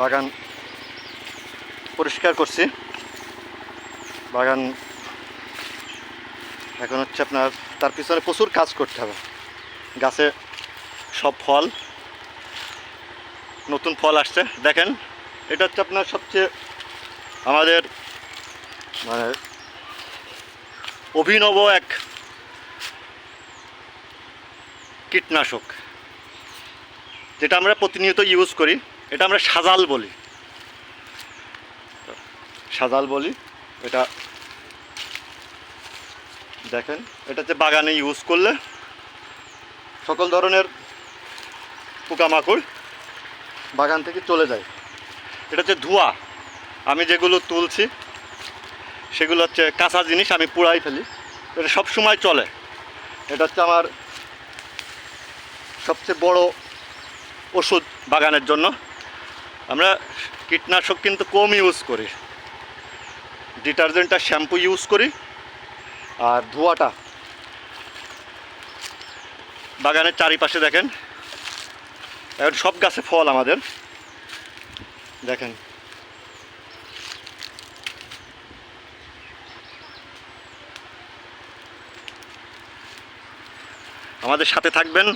বাগান পরিষ্কার করছি। বাগান এখন হচ্ছে আপনার, তার পিছনে প্রচুর কাজ করতে হবে। গাছে সব ফল, নতুন ফল আসছে। দেখেন, এটা হচ্ছে আপনার সবচেয়ে আমাদের মানে অভিনব এক কীটনাশক। যেটা আমরা প্রতিনিয়ত ইউজ করি, এটা আমরা সাজাল বলি। সাজাল বলি, এটা দেখেন, এটা হচ্ছে বাগানে ইউজ করলে সকল ধরনের পোকামাকড় বাগান থেকে চলে যায়। এটা হচ্ছে ধোঁয়া। আমি যেগুলো তুলছি, সেগুলো হচ্ছে কাঁচা জিনিস, আমি পুড়াই ফেলি। এটা সব সময় চলে। এটা হচ্ছে আমার সবচেয়ে বড় ওষুধ বাগানের জন্য। আমরা কীটনাশক কিন্তু কম ইউজ করি। ডিটারজেন্ট আর শ্যাম্পু ইউজ করি। আর ধোঁয়াটা। বাগানের চারিপাশে দেখেন। এখন সব গাছে ফল আমাদের। দেখেন। আমাদের সাথে থাকবেন